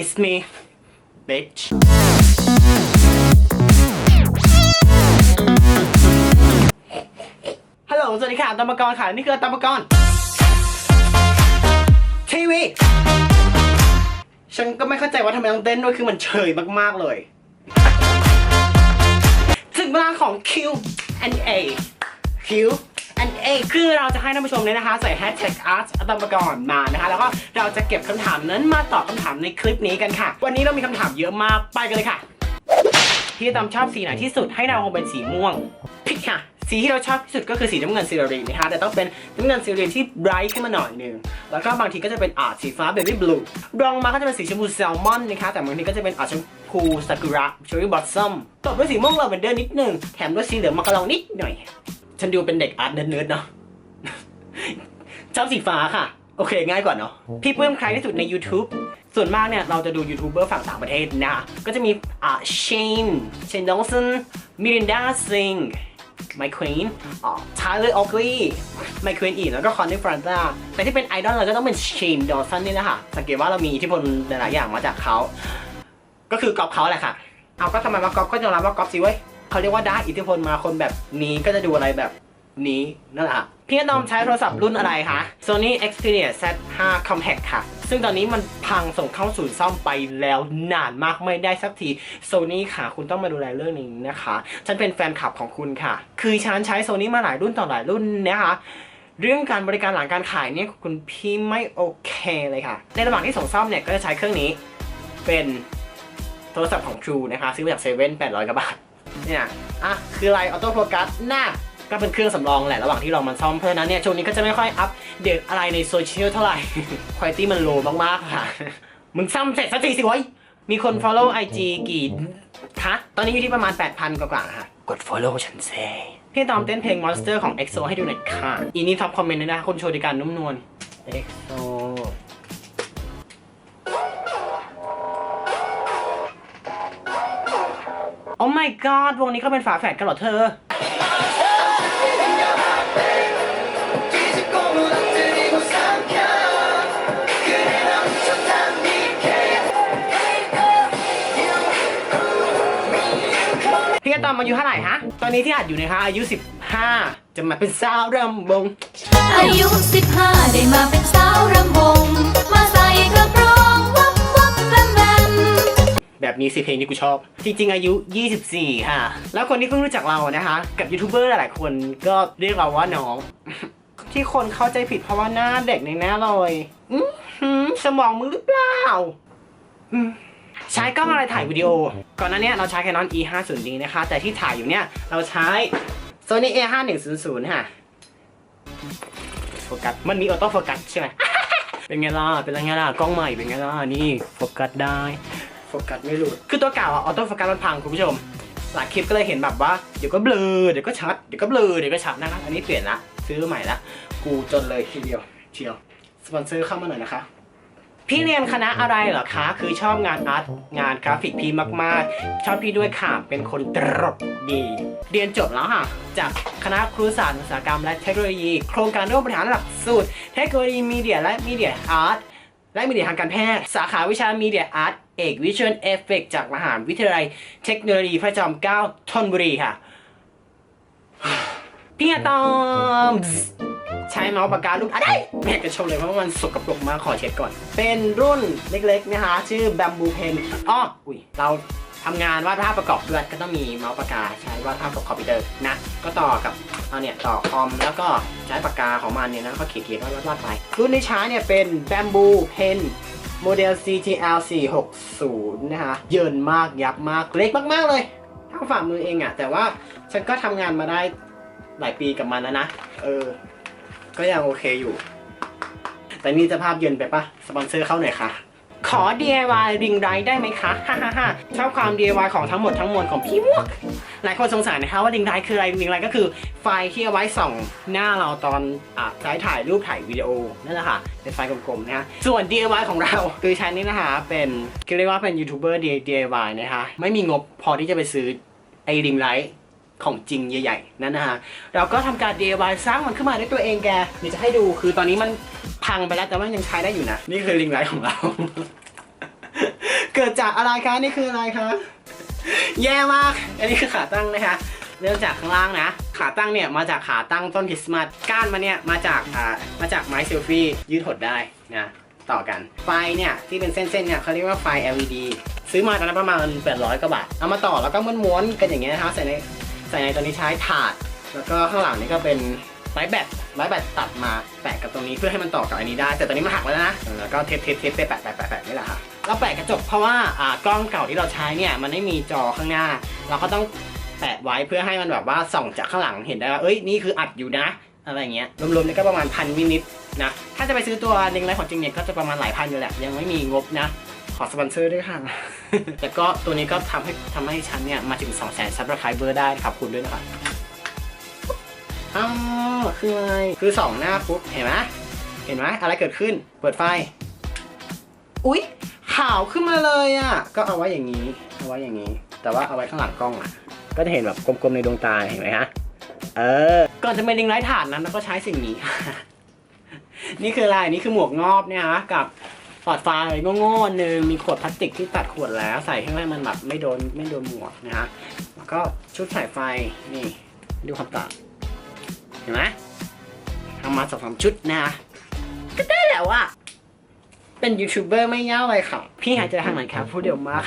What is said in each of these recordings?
it's me bitch ฮัลโหล สวัสดีค่ะตามกรค่ะ นี่คือตามกรทีวี ฉันก็ไม่เข้าใจว่าทำไมต้องเต้นด้วย คือมันเฉยมาก ๆ เลย ถึงเวลาของ Q and A Q and A คือเราจะให้ท่านผู้ชมเนี่ยนะคะ ใส่ hashtag art อัตมกรมานะคะ แล้วก็เราจะเก็บคำถามนั้นมาตอบคำถามในคลิปนี้กันค่ะ วันนี้เรามีคำถามเยอะมากไปกันเลยค่ะพี่ตามชอบสีไหนที่สุดให้เราคงเป็นสีม่วงพิกค่ะสีที่เราชอบที่สุดก็คือสีน้ำเงินซีเรีนนะคะแต่ต้องเป็นน้ำเงินซีเรีนที่ไบรท์ขึ้นมาหน่อยหนึงแล้วก็บางทีก็จะเป็นอาร์สีฟ้าเบบี้บลูรองมาก็จะเป็นสีชมพูแซลมอนนะคะแต่บางทีก็จะเป็นอาชมพูซากุระเชอรี่บอสซัมตบด้วยสีม่วงลาเวนเดอร์นิดนึงแถมด้วยสีเหลืองมะกะลองนิดหน่อย ฉันดูเป็นเด็กอาร์ตเนิร์ดๆเนาะชอบสีฟ้าค่ะ โอเคง่ายกว่าเนาะพี่ปลื้มใครที่สุดใน YouTube ส่วนมากเนี่ย เราจะดูยูทูบเบอร์ฝั่งต่างประเทศนะ ก็จะมีอ่าเชนเชนดองสันมิรินดาซิงไมควีนอ่าไทเลอร์ออกลีไมควีนอีกแล้วก็คอนนี่ฟรานต้าแต่ที่เป็นไอดอลเราก็ต้องเป็นเชนดอสันนี่แหละค่ะ สังเกตว่าเรามีอิทธิพลหลายๆอย่างมาจากเขา ก็คือกอบเขาแหละค่ะ เอาก็ทำไมมากอบก็ยอมรับว่ากอบสิเว้ย เขาเรียกว่าได้อิทธิพลมาคนแบบนี้ก็จะดูอะไรแบบนี้นั่นแหละค่ะพี่นอมใช้โทรศัพท์รุ่นอะไรคะ Sony Xperia Z5 Compact ค่ะ ซึ่งตอนนี้มันพังส่งเข้าศูนย์ซ่อมไปแล้วนานมากไม่ได้สักที Sony ค่ะ คุณต้องมาดูแลเรื่องนี้นะคะ ฉันเป็นแฟนคลับของคุณค่ะ คือฉันใช้ Sony มาหลายรุ่นต่อหลายรุ่นนะคะเรื่องการบริการหลังการขายเนี่ยคุณพี่ไม่โอเคเลยค่ะ ในระหว่างที่ส่งซ่อมเนี่ยก็จะใช้เครื่องนี้เป็นโทรศัพท์ของ True นะคะ ซื้อมาจากเซเว่นแปดร้อยกว่าบาท เนี่ยอะคืออะไรออโต้โฟกัสหน้าก็เป็นเครื่องสำรองแหละระหว่างที่เรามันซ่อมเพราะฉะนั้นเนี่ยช่วงนี้ก็จะไม่ค่อยอัปเดตอะไรในโซเชียลเท่าไหร่คุณภาพมันโลมากๆค่ะ มึงซ่อมเสร็จสักทีสิเว้ยมีคน follow IG กี่คะตอนนี้อยู่ที่ประมาณ 8,000 กว่าๆค่ะ กด follow ฉันเซพี่ตอมเต้นเพลง Monster ของ EXO ให้ดูหน่อยค่ะ อีนี่ท็อปคอมเมนต์เลยนะคุณโชติการนุ่มนวล EXO Oh my god วงนี้เขาเป็นฝาแฝดกันเหรอเธอพี่กระตอมอายุเท่าไหร่ฮะ ตอนนี้ที่อัดอยู่นะคะอายุ 15 จะมาเป็นสาวรำวง อายุสิบห้าได้มาเป็นสาวรำวง มาใส่กระโปรง แบบนี้สิเพลงที่กูชอบ จริง ๆ อายุ 24 ค่ะ แล้วคนที่เพิ่งรู้จักเรานะคะ กับยูทูบเบอร์หลายๆคนก็เรียกเราว่าน้อง ที่คนเข้าใจผิดเพราะว่าหน้าเด็กในหน้าเลยอื้อหือสมองมึงหรือเปล่าอืมใช้กล้องอะไรถ่ายวิดีโอ ก่อนหน้านี้เราใช้ Canon E 5 0 D นะคะ แต่ที่ถ่ายอยู่เนี่ย เราใช้ Sony A 5 1 0 0ค่ะโฟกัส มันมีออโต้โฟกัสใช่ไหม เป็นไงล่ะ เป็นไงล่ะ กล้องใหม่เป็นไงล่ะ นี่โฟกัสได้ กัสไม่หลุด คือตัวเก่าอะออโต้โฟกัสมันพังคุณผู้ชม หลายคลิปก็เลยเห็นแบบว่าเดี๋ยวก็เบลอเดี๋ยวก็ชัดเดี๋ยวก็เบลอเดี๋ยวก็ชัดนะคะอันนี้เปลี่ยนละซื้อใหม่ละกูจนเลยทีเดียวเชียวสปอนเซอร์เข้ามาหน่อยนะคะพี่เรียนคณะอะไรเหรอคะ คือชอบงานอาร์ตงานกราฟิกพี่มาก ๆ ชอบพี่ด้วยค่ะ เป็นคนตลกดี เรียนจบแล้วค่ะ จากคณะครุศาสตร์อุตสาหกรรมและเทคโนโลยี โครงการร่วมบริหารหลักสูตร เทคโนโลยีมีเดียและมีเดียอาร์ต และมีเดียทางการแพทย์ สาขาวิชามีเดียอาร์ตเอกวิชวลเอฟเฟกจากมหาวิทยาลัยเทคโนโลยีพระจอมเกล้าธนบุรีค่ะ พี่อะตอมใช้เมาส์ปากกาลูกอะไรแม่กระชมเลยเพราะว่ามันสกปรกมากขอเช็ดก่อน เป็นรุ่นเล็กๆนะคะ ชื่อ Bamboo Pen อ้ออุ้ยเรา ทำงานวาดภาพประกอบด้วยก็ต้องมีเมาส์ปากกาใช้วาดภาพกับคอมพิวเตอร์นะ ก็ต่อกับเอาเนี่ยต่อคอมแล้วก็ใช้ปากกาของมันเนี่ยนะก็เขียนๆวาดวาดไป รุ่นที่ใช้เนี่ยเป็น Bamboo Pen โมเดล CTL 460 นะคะเยินมากยับมากเล็กมาก ๆ เลยเท่าฝ่ามือเองอะแต่ว่าฉันก็ทำงานมาได้หลายปีกับมันแล้วนะ เออ ก็ยังโอเคอยู่ แต่นี่จะภาพเย็นไปปะสปอนเซอร์เข้าหน่อยค่ะ ขอ DIY ริงไรได้ไหมคะฮ่าฮ่าฮ่าชอบความ DIY ของทั้งหมดทั้งมวลของพี่มวกหลายคนสงสัยนะคะว่าริงไรคืออะไรริงไรก็คือไฟที่เอาไว้ส่องหน้าเราตอนอะใช้ถ่ายรูปถ่ายวิดีโอนั่นแหละค่ะเป็นไฟกลมๆนะฮะส่วน DIY ของเราคือฉันนี่นะคะเป็นเรียกว่าเป็นยูทูบเบอร์ DIY นะคะไม่มีงบพอที่จะไปซื้อไอ้ริงไรของจริงใหญ่ๆนั่นนะฮะเราก็ทำการ DIY สร้างมันขึ้นมาด้วยตัวเองแกเดี๋ยวจะให้ดูคือตอนนี้มัน พังไปแล้วแต่ว่ายังใช้ได้อยู่นะ นี่คือลิงไลท์ของเรา เกิดจากอะไรคะ นี่คืออะไรคะ แย่มาก อันนี้คือขาตั้งนะคะ เริ่มจากข้างล่างนะ ขาตั้งเนี่ยมาจากขาตั้งต้นคริสต์มาส ก้านมาเนี่ยมาจากอ่ามาจากไม้เซลฟี่ยืดหดได้นะ ต่อกัน ไฟเนี่ยที่เป็นเส้นๆเนี่ยเขาเรียกว่าไฟ LED ซื้อมาตอนนั้นประมาณ 800กว่าบาท เอามาต่อแล้วก็ม้วนๆกันอย่างเงี้ยนะคะใส่ในใส่ในตัวนี้ใช้ถาด แล้วก็ข้างหลังนี่ก็เป็นไม้แบต ไม้แบตตัดมาแปะกับตรงนี้เพื่อให้มันต่อกับอันนี้ได้ แต่ตอนนี้มันหักแล้วนะแล้วก็เทปเทปเทปไปแปะแปะแปะแปะนี่แหละค่ะเราแปะกระจกเพราะว่าอ่ากล้องเก่าที่เราใช้เนี่ยมันไม่มีจอข้างหน้า เราก็ต้องแปะไว้เพื่อให้มันแบบว่าส่องจากข้างหลังเห็นได้ว่าเอ้ยนี่คืออัดอยู่นะอะไรเงี้ยรวมๆนี่ก็ประมาณพันนิดๆนะถ้าจะไปซื้อตัวลิงไลท์ของจริงเนี่ยก็จะประมาณหลายพันอยู่แหละยังไม่มีงบนะขอสปอนเซอร์ด้วยค่ะ แต่ก็ตัวนี้ก็ทำให้ทำให้ฉันเนี่ยมาถึง2 0 0 0 0 0ซับสไครเบอร์ได้ขอบคุณด้วยนะครับ อ้าวคืออะไรคือสองหน้าปุ๊บเห็นไหมเห็นไหมอะไรเกิดขึ้น เปิดไฟ อุ๊ยขาวขึ้นมาเลยอะ ก็เอาไว้อย่างนี้ เอาไว้อย่างนี้ แต่ว่าเอาไว้ข้างหลังกล้องอะ ก็จะเห็นแบบกลมๆในดวงตาเห็นไหมฮะ เออ ก่อนจะเป็นลิงไร้ฐานนั้นเราก็ใช้สิ่งนี้ นี่คืออะไร นี่คือหมวกงอบเนี่ยฮะ กับหลอดไฟโง่ๆหนึ่งมีขวดพลาสติกที่ตัดขวดแล้ว ใส่ให้มันแบบไม่โดนไม่โดนหมวกนะฮะ แล้วก็ชุดสายไฟนี่ดูความต่างเห็นไหมทำมาสองสามชุดนะ ก็ได้แล้วอะเป็นยูทูบเบอร์ไม่ยากเลยค่ะ พี่หายใจทางไหนครับพูดเดียวมาก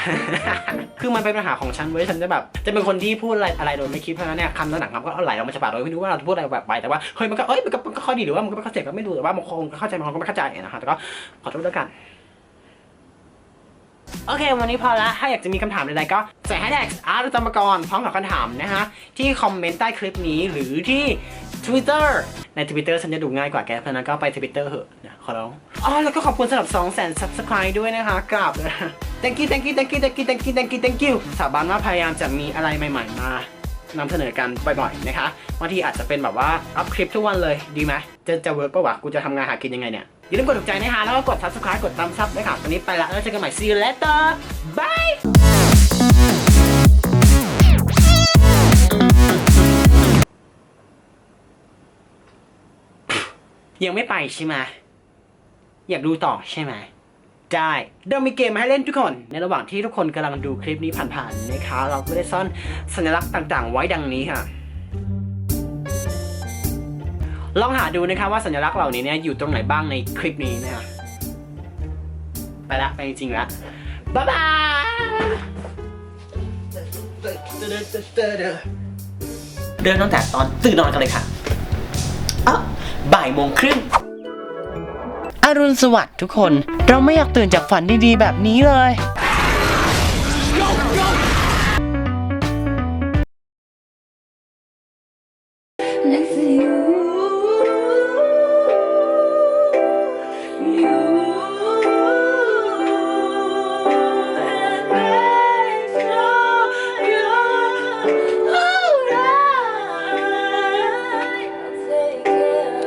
คือมันเป็นปัญหาของฉันเว้ยฉันจะแบบ จะเป็นคนที่พูดอะไรอะไรโดยไม่คิดเพราะฉะนั้นเนี่ยคำต่างๆครับก็เอาไหลออกมาจากปากโดยไม่รู้ว่าเราพูดอะไรแบบไปแต่ว่าเฮ้ยมันก็เอ้ยมันก็มันก็ข้อดีหรือว่ามันก็ไม่เข้าใจก็ไม่รู้แต่ว่าบางคนก็เข้าใจบางคนก็ไม่เข้าใจนะฮะแต่ก็ขอโทษด้วกัน โอเค วันนี้พอละ ถ้าอยากจะมีคำถามใดๆก็ใส่แฮชแท็กอาร์ตจำปกรพร้อมกับคำถามนะฮะ ที่คอมเมนต์ใต้คลิปนี้หรือที่ Twitter ใน Twitter ฉันจะดูง่ายกว่าแกเพราะนั้นก็ไป Twitter เหอะนะขอร้องอ๋อแล้วก็ขอบคุณสำหรับ 2 0 0 0 0 0 Subscribe ด้วยนะคะกราบ thank you thank you thank you thank you thank you thank you thank you สาบานว่าพยายามจะมีอะไรใหม่ ๆ มานำเสนอกันบ่อยๆนะคะบางทีอาจจะเป็นแบบว่าอัพคลิปทุกวันเลยดีไหมจะจะเวิร์กปะวะกูจะทำงานหากินยังไงเนี่ย อย่าลืมกดถูกใจนะคะแล้วก็กด subscribe กดตามซับด้วยค่ะวันนี้ไปละแล้วเจอกันใหม่ see you later bye ยังไม่ไปใช่ไหมอยากดูต่อใช่ไหมได้เรามีเกมมาให้เล่นทุกคน ในระหว่างที่ทุกคนกำลังดูคลิปนี้ผ่านๆนะคะ เราก็ได้ซ่อนสัญลักษณ์ต่างๆ ไว้ดังนี้ค่ะ ลองหาดูนะคะว่าสัญลักษณ์เหล่านี้เนี่ยอยู่ตรงไหนบ้างในคลิปนี้นะคะไปละไปจริงๆละบ๊ายบายเริ่มตั้งแต่ตอนตื่นนอนกันเลยค่ะอะบ่ายโมงครึ่ง อรุณสวัสดิ์ทุกคน เราไม่อยากตื่นจากฝันดีๆ แบบนี้เลย